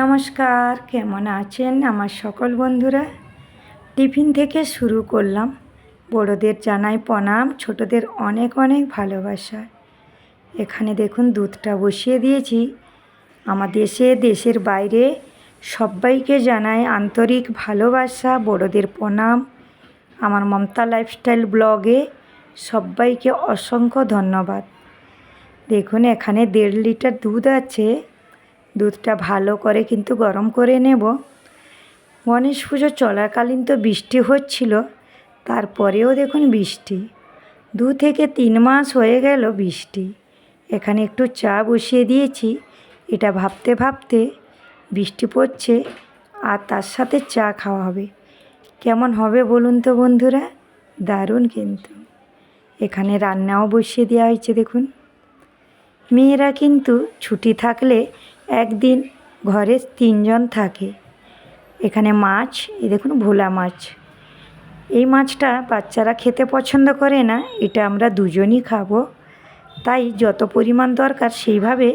নমস্কার, কেমন আছেন আমার সকল বন্ধুরা? টিফিন থেকে শুরু করলাম। বড়োদের জানাই প্রণাম, ছোটদের অনেক অনেক ভালোবাসা। এখানে দেখুন, দুধটা বসিয়ে দিয়েছি। আমার দেশে, দেশের বাইরে সবাইকে জানাই আন্তরিক ভালোবাসা, বড়োদের প্রণাম। আমার মমতা লাইফস্টাইল ব্লগে সবাইকে অসংখ্য ধন্যবাদ। দেখুন, এখানে দেড় লিটার দুধ আছে। দুধটা ভালো করে কিন্তু গরম করে নেব। গণেশ পুজো চলাকালীন তো বৃষ্টি হচ্ছিল, তারপরেও দেখুন বৃষ্টি। দু থেকে তিন মাস হয়ে গেল বৃষ্টি। এখানে একটু চা বসিয়ে দিয়েছি, এটা ভাবতে ভাবতে বৃষ্টি পড়ছে আর তার সাথে চা খাওয়া হবে। কেমন হবে বলুন তো বন্ধুরা? দারুণ কিন্তু। এখানে রান্নাও বসিয়ে দেওয়া হয়েছে দেখুন। মেয়েরা কিন্তু ছুটি থাকলে একদিন ঘরে তিনজন থাকে। এখানে মাছ, এই দেখুন ভোলা মাছ। এই মাছটা বাচ্চারা খেতে পছন্দ করে না, এটা আমরা দুজনই খাব। তাই যত পরিমাণ দরকার সেইভাবে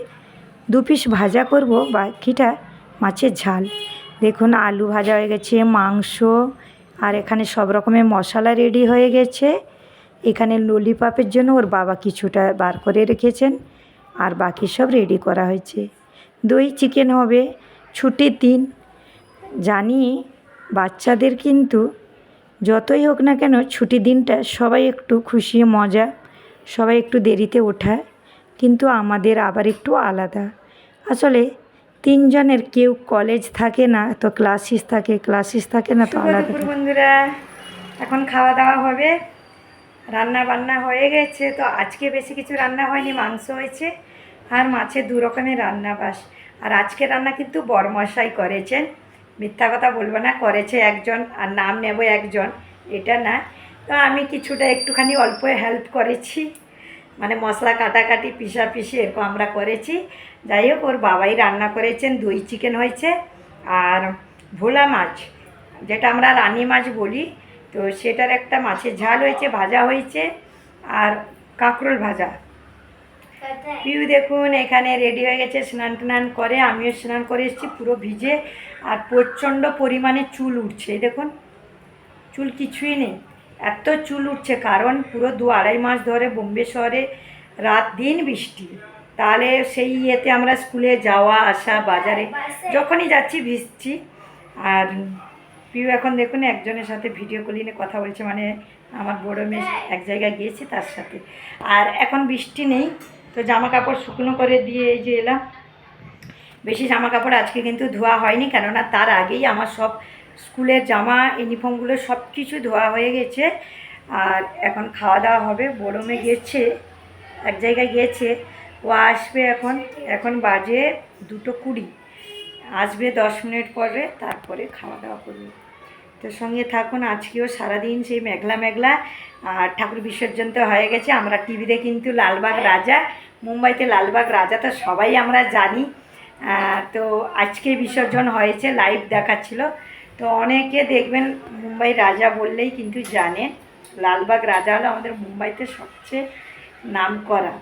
দু পিস ভাজা করব, বাকিটা মাছের ঝাল। দেখুন আলু ভাজা হয়ে গেছে, মাংস, আর এখানে সব রকমের মশলা রেডি হয়ে গেছে। এখানে ললিপাপের জন্য ওর বাবা কিছুটা বার করে রেখেছেন, আর বাকি সব রেডি করা হয়েছে। দই চিকেন হবে ছুটির দিন জানি বাচ্চাদের কিন্তু যতই হোক না কেন ছুটির দিনটা সবাই একটু খুশি মজা সবাই একটু দেরিতে ওঠায় কিন্তু আমাদের আবার একটু আলাদা। আসলে তিনজনের কেউ কলেজ থাকে না তো ক্লাসিস থাকে ক্লাসিস থাকে না তো আলাদা বন্ধুরা। এখন খাওয়া দাওয়া হবে রান্না বান্না হয়ে গেছে তো আজকে বেশি কিছু রান্না হয়নি মাংস হয়েছে। আর মাছের দু রকমের রান্না বাস। আর আজকে রান্না কিন্তু বরমশাই করেছেন। মিথ্যা কথা বলব না, করেছে একজন আর নাম নেব একজন, এটা না। তো আমি কিছুটা একটুখানি অল্প হেল্প করেছি। মানে মশলা কাটাকাটি পিসা পিসি এরকম আমরা করেছি। যাই হোক, ওর বাবাই রান্না করেছেন, দই চিকেন হয়েছে আর ভোলা মাছ, যেটা আমরা রানী মাছ বলি। তো সেটার একটা মাছের ঝাল হয়েছে, ভাজা হয়েছে আর কাঁকরোল ভাজা। পিউ দেখুন, এখানে রেডি হয়ে গেছে, স্নান টান করে, আমিও স্নান করে এসেছি, পুরো ভিজে, আর প্রচণ্ড পরিমাণে চুল উঠছে দেখুন। চুল কিছুই নেই, এত চুল উঠছে, কারণ পুরো দু আড়াই মাস ধরে বোম্বে শহরে রাত দিন বৃষ্টি। তাহলে সেই ইয়েতে আমরা স্কুলে যাওয়া, আসা, বাজারে যখনই যাচ্ছি, ভিজছি। আর পিউ এখন দেখুন, একজনের সাথে ভিডিও কলিনে কথা বলছে মানে আমার বড় মেয়ে এক জায়গায় গিয়েছি তার সাথে। আর এখন বৃষ্টি নেই তো জামা কাপড় শুকনো করে দিয়ে এই যে এলাম। বেশি জামা কাপড় আজকে কিন্তু ধোয়া হয়নি, কেননা তার আগেই আমার সব স্কুলের জামা, ইউনিফর্মগুলো সব কিছু ধোয়া হয়ে গেছে। আর এখন খাওয়া দাওয়া হবে বড় মেয়ে গেছে, এক জায়গায় গিয়েছে ও আসবে এখন এখন বাজে দুটো কুড়ি। আসবে দশ মিনিট পরে, তারপরে খাওয়া দাওয়া করবে। তো সঙ্গে থাকুন, আজকেও সারাদিন সেই মেঘলা মেঘলা, আর ঠাকুর বিসর্জন তো হয়ে গেছে, আমরা টিভিতে কিন্তু লালবাগ রাজা, মুম্বাইতে লালবাগ রাজা তো সবাই আমরা জানি। তো আজকে বিসর্জন হয়েছে লাইভ দেখাচ্ছিল। তো অনেকে দেখবেন মুম্বাই রাজা বললেই কিন্তু জানেন লালবাগ রাজা হলো আমাদের মুম্বাইতে সবচেয়ে নাম করা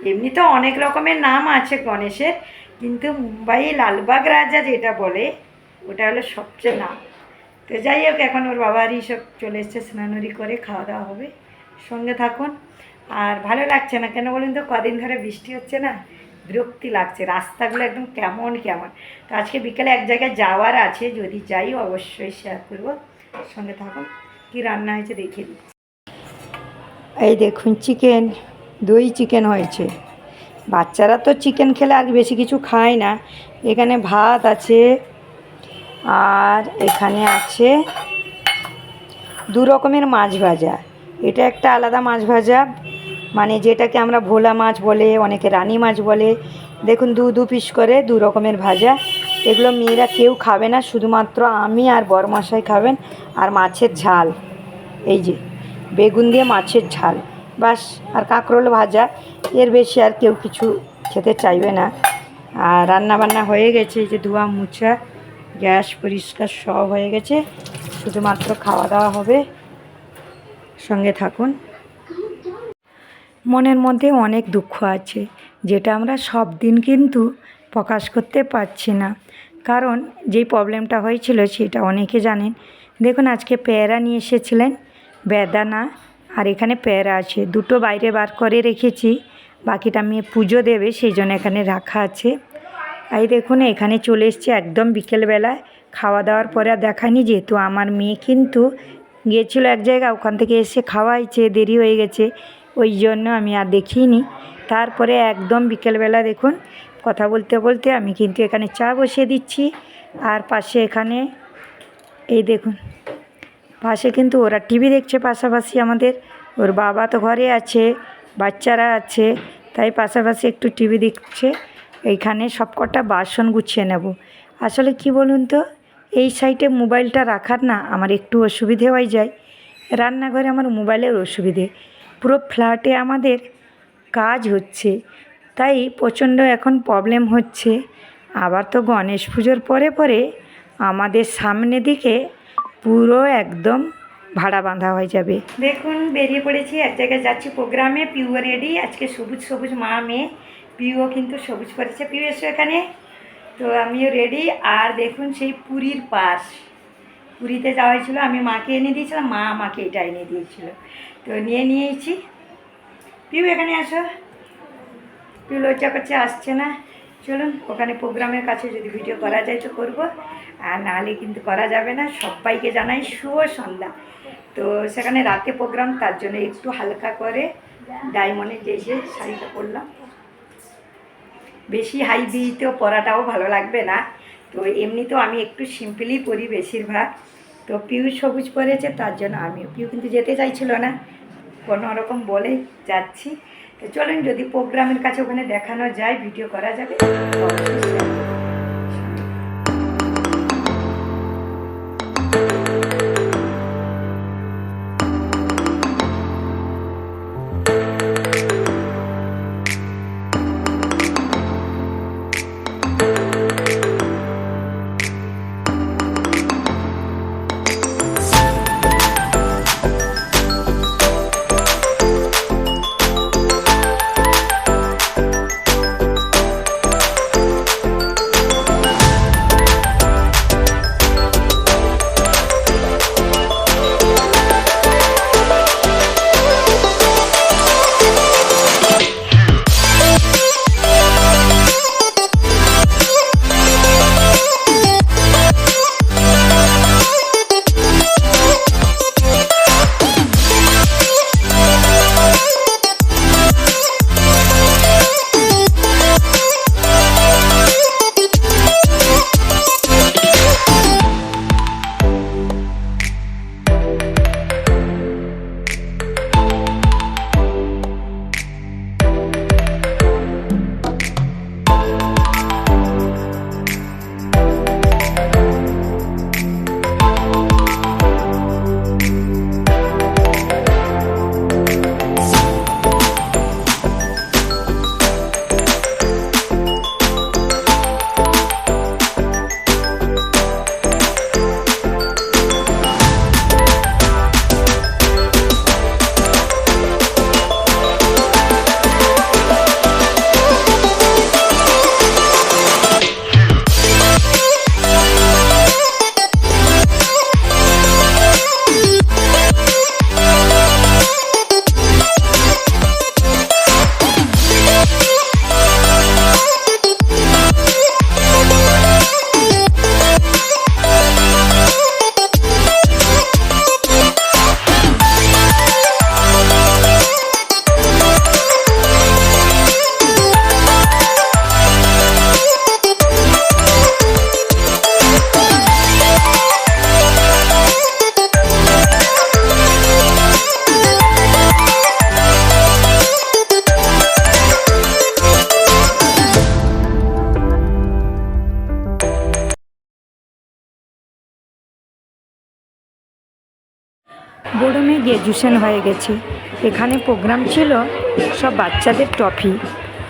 এমনি তো অনেক রকমের নাম আছে গণেশের, কিন্তু মুম্বাই লালবাগ রাজা যেটা বলে, ওটা হলো সবচেয়ে নাম। তো যাই হোক, এখন ওর বাবারই সব চলে এসছে স্নানুরি করে খাওয়া দাওয়া হবে। সঙ্গে থাকুন। আর ভালো লাগছে না কেন বলুন তো, কদিন ধরে বৃষ্টি হচ্ছে না, বিরক্তি লাগছে। রাস্তাগুলো একদম কেমন কেমন। তো আজকে বিকেলে এক জায়গায় যাওয়ার আছে, যদি যাই অবশ্যই শেয়ার করব। সঙ্গে থাকুন। কি রান্না হয়েছে দেখিয়ে দিচ্ছি। এই দেখুন চিকেন দই চিকেন হয়েছে। বাচ্চারা তো চিকেন খেলে আর বেশি কিছু খায় না। এখানে ভাত আছে আর এখানে আছে দু রকমের মাছ ভাজা। এটা একটা আলাদা মাছ ভাজা মানে যেটাকে আমরা ভোলা মাছ বলে, অনেকে রানী মাছ বলে। দেখুন, দু দু পিস করে দু রকমের ভাজা। এগুলো মেয়েরা কেউ খাবে না, শুধুমাত্র আমি আর বরমশাই খাবেন। আর মাছের ঝাল, এই যে, বেগুন দিয়ে মাছের ঝাল। বাস, আর কাঁকরোল ভাজা, এর বেশি আর কেউ কিছু খেতে চাইবে না। আর রান্না বান্না হয়ে গেছে, এই যে ধোয়া মুছা। গ্যাস পরিষ্কার সব হয়ে গেছে, শুধুমাত্র খাওয়া দাওয়া হবে। সঙ্গে থাকুন। মনের মধ্যে অনেক দুঃখ আছে, যেটা আমরা সব দিন কিন্তু প্রকাশ করতে পারছি না। কারণ যেই প্রবলেমটা হয়েছিল সেটা অনেকে জানেন। দেখুন, আজকে পেয়ারা নিয়ে এসেছিলেন, বেদানা, আর এখানে পেয়ারা আছে। দুটো বাইরে বার করে রেখেছি, বাকিটা মেয়ে পুজো দেবে, সেই জন্য এখানে রাখা আছে। এই দেখুন, এখানে চলে এসছে একদম বিকেলবেলায়। খাওয়া দাওয়ার পরে আর দেখায়নি যেহেতু আমার মেয়ে কিন্তু গিয়েছিল এক জায়গায়, ওখান থেকে এসে খাওয়াইছে, দেরি হয়ে গেছে। ওই জন্য আমি আর দেখিনি। তারপরে একদম বিকেলবেলা দেখুন, কথা বলতে বলতে আমি কিন্তু এখানে চা বসিয়ে দিচ্ছি। আর পাশে এখানে, এই দেখুন, পাশে কিন্তু ওরা টিভি দেখছে পাশাপাশি আমাদের। ওর বাবা তো ঘরে আছে, বাচ্চারা আছে, তাই পাশাপাশি একটু টিভি দেখছে। এইখানে সবকটা বাসন গুছিয়ে নেব। আসলে কি বলুন তো, এই সাইডে মোবাইলটা রাখার না আমার একটু অসুবিধে হয়ে যায়। রান্নাঘরে আমার মোবাইলের অসুবিধে। পুরো ফ্ল্যাটে আমাদের কাজ হচ্ছে, তাই প্রচণ্ড এখন প্রবলেম হচ্ছে। আবার তো গণেশ পুজোর পরে পরে আমাদের সামনে দিকে পুরো একদম ভাড়া বাঁধা হয়ে যাবে। দেখুন, বেরিয়ে পড়েছি। এক জায়গায় যাচ্ছি প্রোগ্রামে পিউ রেডি আজকে সবুজ সবুজ মা মেয়ে পিউও কিন্তু সবুজ করেছে পিউ এসো এখানে। তো আমিও রেডি আর দেখুন সেই পুরীর পাশ। পুরীতে যাওয়া হয়েছিলো, আমি মাকে এনে দিয়েছিলাম, মা আমাকে এটা এনে দিয়েছিল। তো নিয়ে নিয়েছি। পিউ এখানে আসো। পিউ লজ্জা করছে, আসছে না। চলুন, ওখানে প্রোগ্রামের কাছে যদি ভিডিও করা যায় তো করব। আর নাহলে কিন্তু করা যাবে না। সবাইকে জানাই শুভ সন্ধ্যা। তো সেখানে রাতে প্রোগ্রাম, তার জন্য একটু হালকা করে ডায়মন্ডের যে যে শাড়িটা পরলাম। বেশি হাই দিতেও পরাটাও ভালো লাগবে না। তো এমনিতেও আমি একটু সিম্পলি পরি বেশিরভাগ। তো পিউ সবুজ পরেছে তার জন্য আমিও পিউ কিন্তু যেতে চাইছিল না। কোনো রকম বলে যাচ্ছি। তো চলুন যদি প্রোগ্রামের কাছে ওখানে দেখানো যায় ভিডিও করা যাবে মেয়ে গ্র্যাজুয়েশন হয়ে গেছে। এখানে প্রোগ্রাম ছিল সব বাচ্চাদের ট্রফি।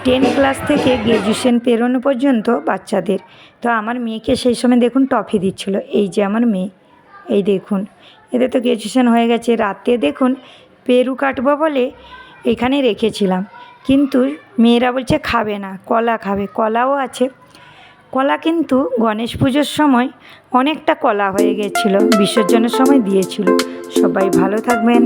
টেন ক্লাস থেকে গ্র্যাজুয়েশন পেরোনো পর্যন্ত বাচ্চাদের। তো আমার মেয়েকে সেই সময় দেখুন ট্রফি দিচ্ছিল। এই যে আমার মেয়ে, এই দেখুন। এদের তো গ্র্যাজুয়েশন হয়ে গেছে। রাতে দেখুন পেরু কাটবো বলে এখানে রেখেছিলাম। কিন্তু মেয়েরা বলছে খাবে না, কলা খাবে। কলাও আছে। কলা কিন্তু গণেশ পুজোর সময় অনেকটা কলা হয়ে গেছিল, বিসর্জনের সময় দিয়েছিল। সবাই ভালো থাকবেন।